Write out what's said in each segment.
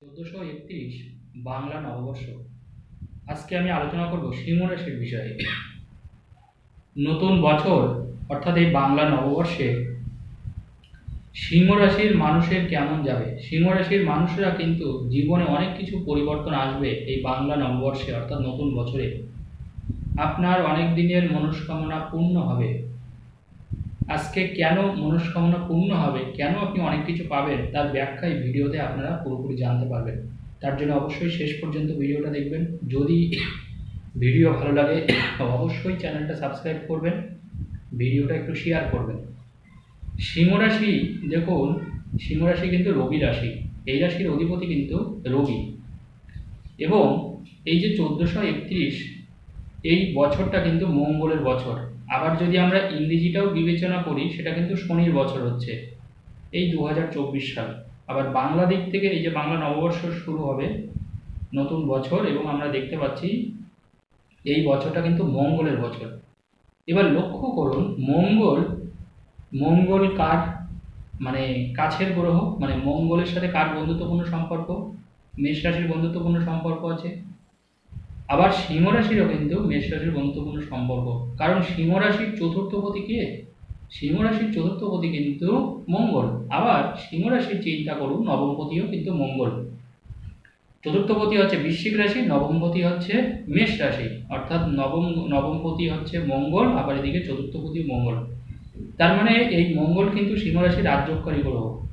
চোদ্দোশো একত্রিশ বাংলা নববর্ষ। আজকে আমি আলোচনা করব সিংহ রাশির বিষয়ে। নতুন বছর, অর্থাৎ এই বাংলা নববর্ষে সিংহ রাশির মানুষের কেমন যাবে? সিংহ রাশির মানুষরা কিন্তু জীবনে অনেক কিছু পরিবর্তন আসবে এই বাংলা নববর্ষে, অর্থাৎ নতুন বছরে। আপনার অনেক দিনের মনস্কামনা পূর্ণ হবে। আজকে কেন মনস্কামনা পূর্ণ হবে, কেন আপনি অনেক কিছু পাবেন, তার ব্যাখ্যা এই ভিডিওতে আপনারা পুরোপুরি জানতে পারবেন। তার জন্য অবশ্যই শেষ পর্যন্ত ভিডিওটা দেখবেন। যদি ভিডিও ভালো লাগে, অবশ্যই চ্যানেলটা সাবস্ক্রাইব করবেন, ভিডিওটা একটু শেয়ার করবেন। সিংহ রাশি, দেখুন, সিংহ রাশি কিন্তু রবি রাশি, এই রাশির অধিপতি কিন্তু রবি। এবং এই যে চোদ্দোশো একত্রিশ, এই বছরটা কিন্তু মঙ্গলের বছর। আবার যদি আমরা ইংরেজিটাও বিবেচনা করি, সেটা কিন্তু শনির বছর হচ্ছে, এই দু হাজার চব্বিশ সাল। আবার বাংলা দিক থেকে এই যে বাংলা নববর্ষ শুরু হবে, নতুন বছর, এবং আমরা দেখতে পাচ্ছি এই বছরটা কিন্তু মঙ্গলের বছর। এবার লক্ষ্য করুন, মঙ্গল মঙ্গল কার মানে কাছের গ্রহ মানে মঙ্গলের সাথে কার বন্ধুত্বপূর্ণ সম্পর্ক? মেষ রাশির বন্ধুত্বপূর্ণ সম্পর্ক আছে। আবার সিংহ রাশিরও কিন্তু মেষ রাশির বন্ধুত্বপূর্ণ সম্পর্ক। কারণ সিংহ রাশির চতুর্থপতি কে? সিংহ রাশির চতুর্থপতি কিন্তু মঙ্গল। আবার সিংহ রাশির চিন্তা করুন নবমপতিও কিন্তু মঙ্গল। চতুর্থপতি হচ্ছে বৃশ্চিক রাশি নবমপতি হচ্ছে মেষ রাশি। অর্থাৎ নবম নবমপতি হচ্ছে মঙ্গল, আবার এদিকে চতুর্থপতি মঙ্গল। তার মানে এই মঙ্গল কিন্তু সিংহ রাশির রাজ্যকারী গ্রহ।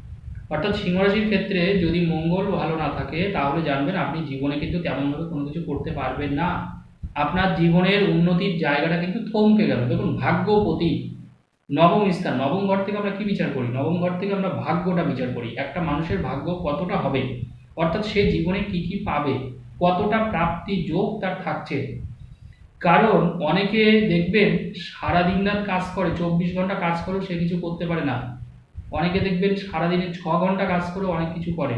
অর্থাৎ সিংহ রাশির ক্ষেত্রে যদি মঙ্গল ভালো না থাকে, তাহলে জানবেন আপনি জীবনে কিন্তু তেমনভাবে কোনো কিছু করতে পারবেন না। আপনার জীবনের উন্নতির জায়গাটা কিন্তু থমকে গেল। দেখুন, ভাগ্যপতি নবম স্থান। নবম ঘর থেকে আমরা কি বিচার করি? নবম ঘর থেকে আমরা ভাগ্যটা বিচার করি। একটা মানুষের ভাগ্য কতটা হবে? অর্থাৎ সে জীবনে কি কি পাবে? কতটা প্রাপ্তি যোগ তার থাকছে? কারণ অনেকে দেখবেন সারা দিন রাত কাজ করে, চব্বিশ ঘণ্টা কাজ করেও সে কিছু করতে পারে না। অনেকে দেখবেন সারাদিনে ছ ঘণ্টা কাজ করে অনেক কিছু করে।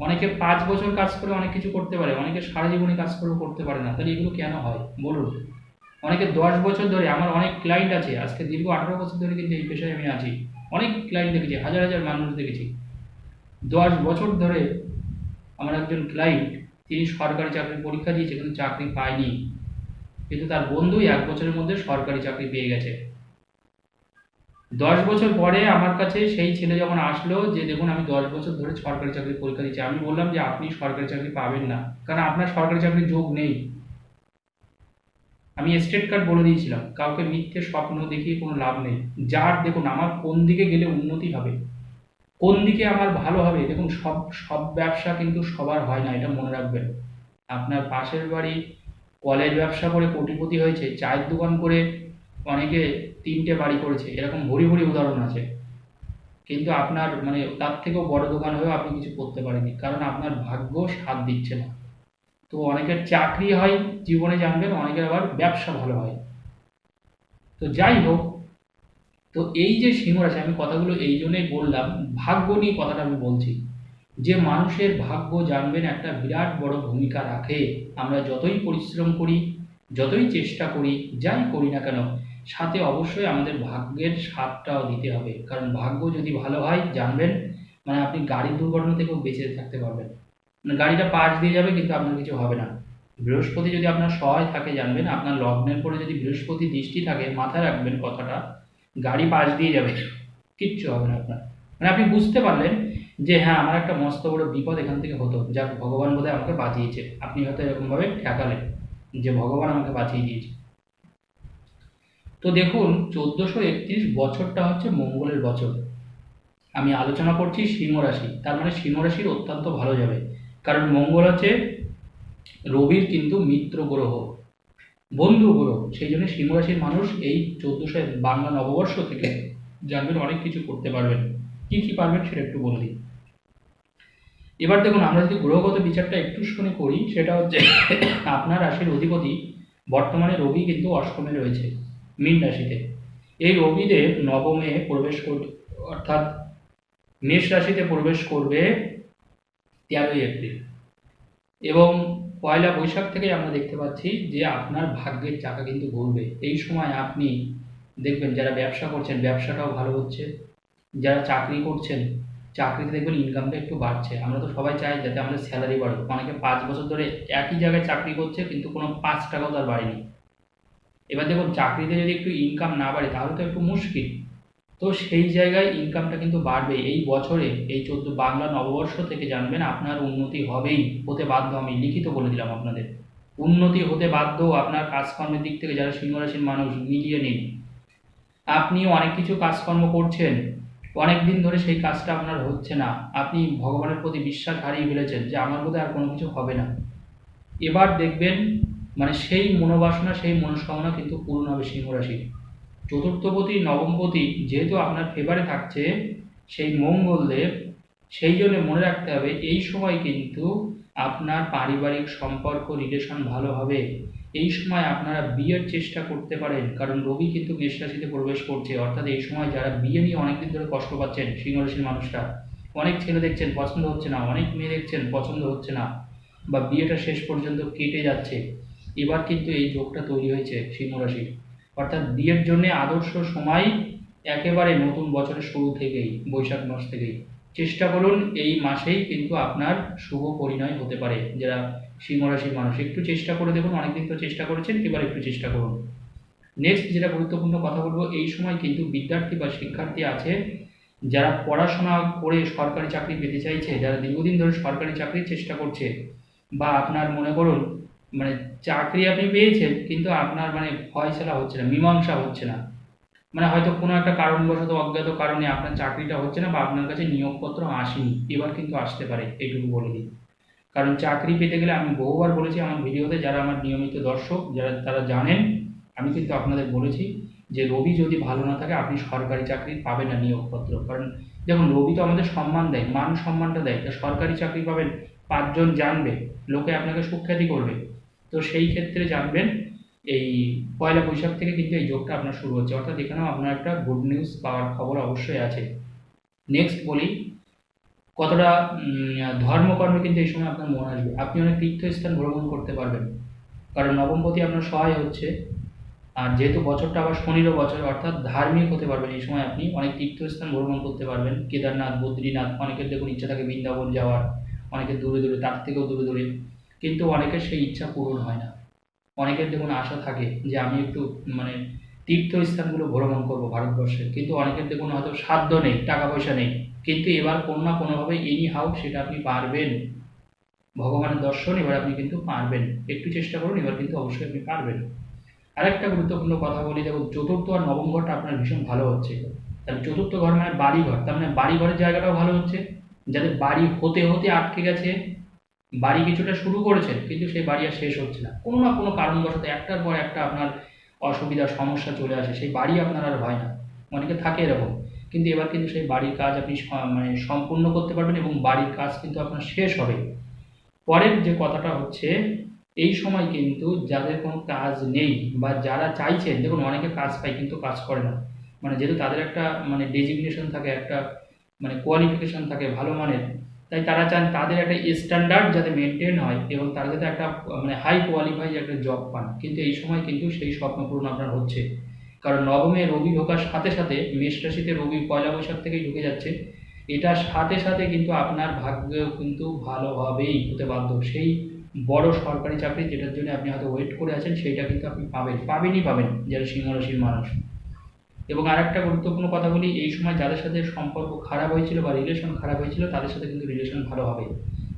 অনেকে পাঁচ বছর কাজ করে অনেক কিছু করতে পারে, অনেকে সারা জীবনে কাজ করেও করতে পারে না। তাহলে এগুলো কেন হয়? বলুন। অনেকে দশ বছর ধরে, আমার অনেক ক্লায়েন্ট আছে, আজকে দীর্ঘ আঠারো বছর ধরে কিন্তু এই পেশায় আমি আছি। অনেক ক্লায়েন্ট দেখেছি, হাজার হাজার মানুষ দেখেছি। দশ বছর ধরে আমার একজন ক্লায়েন্ট তিনি সরকারি চাকরির পরীক্ষা দিয়েছে, কিন্তু চাকরি পায়নি। কিন্তু তার বন্ধুই এক বছরের মধ্যে সরকারি চাকরি পেয়ে গেছে। দশ বছর পরে আমার কাছে সেই ছেলে যখন আসলো যে, দেখুন, আমি দশ বছর ধরে সরকারি চাকরির পরীক্ষা দিচ্ছি। আমি বললাম যে, আপনি সরকারি চাকরি পাবেন না। কারণ আপনার সরকারি চাকরির যোগ নেই। আমি স্টেট কার্ড বলে দিয়েছিলাম। কাউকে মিথ্যে স্বপ্ন দেখিয়ে কোনো লাভ নেই। যার, দেখুন, আমার কোন দিকে গেলে উন্নতি হবে, কোন দিকে আমার ভালো হবে, দেখুন, সব সব ব্যবসা কিন্তু সবার হয় না, এটা মনে রাখবেন। আপনার পাশের বাড়ি কলের ব্যবসা করে কোটিপতি হয়েছে, চায়ের দোকান করে অনেকে তিনটে বাড়ি করেছে, এরকম ভরি ভরি উদাহরণ আছে। কিন্তু আপনার মানে তার থেকেও বড় দোকান হয়েও আপনি কিছু করতে পারেননি, কারণ আপনার ভাগ্য সাথ দিচ্ছে না। তো অনেকের চাকরি হয় জীবনে জানবেন, অনেকের আবার ব্যবসা ভালো হয়। তো যাই হোক, তো এই যে সিংহ রাশি, আমি কথাগুলো এই জন্যই বললাম, ভাগ্য নিয়ে কথাটা আমি বলছি। যে মানুষের ভাগ্য জানবেন একটা বিরাট বড় ভূমিকা রাখে। আমরা যতই পরিশ্রম করি, যতই চেষ্টা করি, যাই করি না কেন সাথে অবশ্যই আমাদের ভাগ্যের স্বাদটাও দিতে হবে। কারণ ভাগ্য যদি ভালো হয়, জানবেন মানে আপনি গাড়ির দুর্ঘটনা থেকেও বেঁচে থাকতে পারবেন। মানে গাড়িটা পাশ দিয়ে যাবে, কিন্তু আপনার কিছু হবে না। বৃহস্পতি যদি আপনার সহায় থাকে, জানবেন, আপনার লগ্নের পরে যদি বৃহস্পতি দৃষ্টি থাকে, মাথায় রাখবেন কথাটা, গাড়ি পাশ দিয়ে যাবে, কিচ্ছু হবে না আপনার। মানে আপনি বুঝতে পারলেন যে হ্যাঁ আমার একটা মস্ত বড় বিপদ এখান থেকে হতো যা ভগবান বোধহয় আমাকে বাঁচিয়েছে। আপনি হয়তো এরকমভাবে ঠেকালেন যে, ভগবান আমাকে বাঁচিয়ে দিয়েছে। তো দেখুন, চোদ্দোশো একত্রিশ বছরটা হচ্ছে মঙ্গলের বছর। আমি আলোচনা করছি সিংহ রাশি। তার মানে সিংহ রাশির অত্যন্ত ভালো যাবে। কারণ মঙ্গল হচ্ছে রবির কিন্তু মিত্র গ্রহ। বন্ধু গ্রহ। সেই জন্য সিংহ রাশির মানুষ এই চোদ্দোশো বাংলা নববর্ষ থেকে জানবেন অনেক কিছু করতে পারবেন। কি কি পারবেন সেটা একটু বলে এবার দেখুন, আমরা যদি গ্রহগত বিচারটা একটু শুনে করি, সেটা হচ্ছে আপনার রাশির অধিপতি বর্তমানে রবি কিন্তু অষ্টমে রয়েছে। মীন রাশিতে। এই রবিদেব নবমে প্রবেশ কর অর্থাৎ মেষ রাশিতে প্রবেশ করবে তেরোই এপ্রিল। এবং পয়লা বৈশাখ থেকে আমরা দেখতে পাচ্ছি যে আপনার ভাগ্যের চাকা কিন্তু ঘুরবে এই সময় আপনি দেখবেন যারা ব্যবসা করছেন, ব্যবসাটাও ভালো হচ্ছে। যারা চাকরি করছেন, চাকরিতে দেখবেন ইনকামটা একটু বাড়ছে। আমরা তো সবাই চাই যাতে আমাদের স্যালারি বাড়ুক। অনেকে পাঁচ বছর ধরে একই জায়গায় চাকরি করছে, কিন্তু কোনো পাঁচ টাকাও তার বাড়েনি। এবার দেখুন, চাকরিতে যদি একটু ইনকাম না বাড়ে, তাহলে তো একটু মুশকিল। তো সেই জায়গায় ইনকামটা কিন্তু বাড়বে। এই বছরে, এই চোদ্দ, বাংলা নববর্ষ থেকে জানবেন, আপনার উন্নতি হবেই, হতে বাধ্য আমি। লিখিত বলে দিলাম আপনাদের। উন্নতি হতে বাধ্য আপনার কাজকর্মের দিক থেকে যারা সিংহ রাশির মানুষ, মিলিয়ে নিন। আপনিও অনেক কিছু কাজকর্ম করছেন। অনেক দিন ধরে সেই কাজটা আপনার হচ্ছে না। আপনি ভগবানের প্রতি বিশ্বাস হারিয়ে ফেলেছেন যে আমার বোধহয় আর কোনো কিছু হবে না। এবার দেখবেন মানে সেই মনোবাসনা, সেই মনস্কামনা কিন্তু পূর্ণ হবে সিংহ রাশির চতুর্থপতি, নবমপতি যেহেতু আপনার ফেভারে থাকছে, সেই মঙ্গলদেব, সেই জন্য মনে রাখতে হবে, এই সময় কিন্তু আপনার পারিবারিক সম্পর্ক রিলেশন ভালো হবে। এই সময় আপনারা বিয়ের চেষ্টা করতে পারেন, কারণ রবি কিন্তু মেষ রাশিতে প্রবেশ করছে। অর্থাৎ এই সময় যারা বিয়ে নিয়ে অনেকদিন ধরে কষ্ট পাচ্ছেন, সিংহ রাশির মানুষরা, অনেক ছেলে দেখছেন, পছন্দ হচ্ছে না, অনেক মেয়ে দেখছেন, পছন্দ হচ্ছে না, বা বিয়েটা শেষ পর্যন্ত কেটে যাচ্ছে। এবার কিন্তু এই যোগটা তৈরি হয়েছে সিংহ রাশির অর্থাৎ বিয়ের জন্য আদর্শ সময় একেবারে নতুন বছরের শুরু থেকেই, বৈশাখ মাস থেকেই। চেষ্টা করুন এই মাসেই কিন্তু আপনার শুভ পরিণয় হতে পারে। যারা সিংহ রাশির মানুষ, একটু চেষ্টা করে দেখুন, অনেকদিন তো চেষ্টা করেছেন, এবার একটু চেষ্টা করুন। নেক্সট যেটা গুরুত্বপূর্ণ কথা বলব, এই সময় কিন্তু বিদ্যার্থী বা শিক্ষার্থী আছে যারা পড়াশোনা করে সরকারি চাকরি পেতে চাইছে, যারা দীর্ঘদিন ধরে সরকারি চাকরির চেষ্টা করছে, বা আপনার মনে করুন মানে চাকরি আপনি পেয়েছেন, কিন্তু আপনার মানে ফয়সলা হচ্ছে না, মীমাংসা হচ্ছে না। মানে হয়তো কোনো একটা কারণবশত, অজ্ঞাত কারণে আপনার চাকরিটা হচ্ছে না বা আপনার কাছে নিয়োগপত্র আসেনি। এবার কিন্তু আসতে পারে এইটুকু বলে দিই। কারণ চাকরি পেতে গেলে আমি বহুবার বলেছি আমার ভিডিওতে, যারা আমার নিয়মিত দর্শক, যারা, তারা জানেন, আমি কিন্তু আপনাদের বলেছি যে রবি যদি ভালো না থাকে, আপনি সরকারি চাকরি পাবেন না নিয়োগপত্র। কারণ দেখুন, রবি তো আমাদের সম্মান দেয়, মান সম্মানটা দেয়। তা সরকারি চাকরি পাবেন, পাঁচজন জানবে, লোকে আপনাকে সুখ্যাতি করবে। তো সেই ক্ষেত্রে জানবেন এই পয়লা বৈশাখ থেকে কিন্তু এই যোগটা আপনার শুরু হচ্ছে। অর্থাৎ এখানেও আপনার একটা গুড নিউজ পাওয়ার খবর অবশ্যই আছে। নেক্সট বলি, কতটা ধর্মকর্মে কিন্তু এই সময় আপনার মনে আসবে। আপনি অনেক তীর্থস্থান ভ্রমণ করতে পারবেন। কারণ নবমপতি আপনার সহায় হচ্ছে। আর যেহেতু বছরটা আবার শনিরও বছর, অর্থাৎ ধার্মিক হতে পারবেন এই সময় আপনি। অনেক তীর্থস্থান ভ্রমণ করতে পারবেন। কেদারনাথ, বদ্রীনাথ, অনেকের দেখুন ইচ্ছা থাকে বৃন্দাবন যাওয়ার। অনেকের দূরে দূরে, তার থেকেও দূরে দূরে। কিন্তু অনেকের সেই ইচ্ছা পূরণ হয় না। অনেকের দেখুন আশা থাকে যে আমি একটু মানে তীর্থস্থানগুলো ভ্রমণ করব ভারতবর্ষে। কিন্তু অনেকের দেখুন হয়তো সাধ্য নেই টাকা পয়সা নেই। কিন্তু এবার কোনো না কোনোভাবে এনি হাউ সেটা আপনি পারবেন। ভগবানের দর্শন এবার আপনি কিন্তু পারবেন। একটু চেষ্টা করুন, এবার কিন্তু অবশ্যই আপনি পারবেন। আরেকটা গুরুত্বপূর্ণ কথা বলি, দেখুন চতুর্থ আর নবম ঘরটা আপনার ভীষণ ভালো হচ্ছে। তাহলে চতুর্থ ঘর মানে বাড়ি ঘর তার মানে বাড়ি ঘরের জায়গাটাও ভালো হচ্ছে। যাদের বাড়ি হতে হতে আটকে গেছে বাড়ি কিছুটা শুরু করেছেন, কিন্তু সেই বাড়ি আর শেষ হচ্ছে না। কোনো না কোনো কারণবশত একটার পর একটা আপনার অসুবিধা, সমস্যা চলে আসে। সেই বাড়ি আপনার আর হয় না। অনেকে থাকে এরকম। কিন্তু এবার কিন্তু সেই বাড়ির কাজ আপনি মানে সম্পূর্ণ করতে পারবেন এবং বাড়ির কাজ কিন্তু আপনার শেষ হবে। পরের যে কথাটা হচ্ছে, এই সময় কিন্তু যাদের কোনো কাজ নেই বা যারা চাইছেন, দেখুন অনেকে কাজ পায় কিন্তু কাজ করে না। মানে যেহেতু তাদের একটা মানে ডেজিগনেশন থাকে, একটা মানে কোয়ালিফিকেশন থাকে, ভালো মানের তাই তারা চান তাদের একটা স্ট্যান্ডার্ড যাতে মেনটেন হয় এবং তারা যাতে একটা মানে হাই কোয়ালিফাই একটা জব পান। কিন্তু এই সময় কিন্তু সেই স্বপ্ন পূরণ আপনার হচ্ছে। কারণ নবমে রবি ঢোকার সাথে সাথে মেষ রাশিতে রবি পয়লা বৈশাখ থেকেই ঢুকে যাচ্ছে। এটার সাথে সাথে কিন্তু আপনার ভাগ্য কিন্তু ভালোভাবেই হতে বাধ্য। সেই বড় সরকারি চাকরি যেটার জন্য আপনি হয়তো ওয়েট করে আছেন, সেইটা কিন্তু আপনি পাবেন। পাবেনই পাবেন, যারা সিংহ রাশির মানুষ। এবং আরেকটা গুরুত্বপূর্ণ কথা বলি, এই সময় যাদের সাথে সম্পর্ক খারাপ হয়েছিল বা রিলেশন খারাপ হয়েছিল, তাদের সাথে কিন্তু রিলেশন ভালো হবে।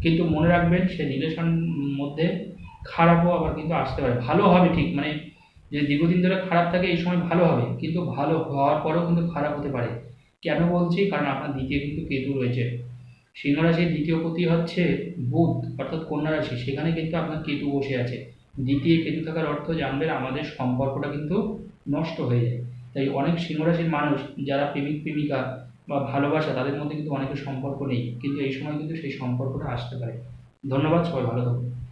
কিন্তু মনে রাখবেন সে রিলেশন মধ্যে খারাপও আবার কিন্তু আসতে পারে। ভালো হবে ঠিক মানে যে দীর্ঘদিন ধরে খারাপ থাকে, এই সময় ভালো হবে। কিন্তু ভালো হওয়ার পরেও কিন্তু খারাপ হতে পারে। কেন বলছি? কারণ আপনার দ্বিতীয় কিন্তু কেতু রয়েছে। সিংহ রাশির দ্বিতীয় পতি হচ্ছে বুধ, অর্থাৎ কন্যা রাশি। সেখানে কিন্তু আপনার কেতু বসে আছে। দ্বিতীয় কেতু থাকার অর্থ জানবেন আমাদের সম্পর্কটা কিন্তু নষ্ট হয়ে যায়। তাই অনেক সিংহরাশির মানুষ যারা প্রেমিক, প্রেমিকা বা ভালোবাসা, তাদের মধ্যে কিন্তু অনেকের সম্পর্ক নেই। কিন্তু এই সময় কিন্তু সেই সম্পর্কটা আসতে পারে। ধন্যবাদ, সবাই ভালো থাকুন।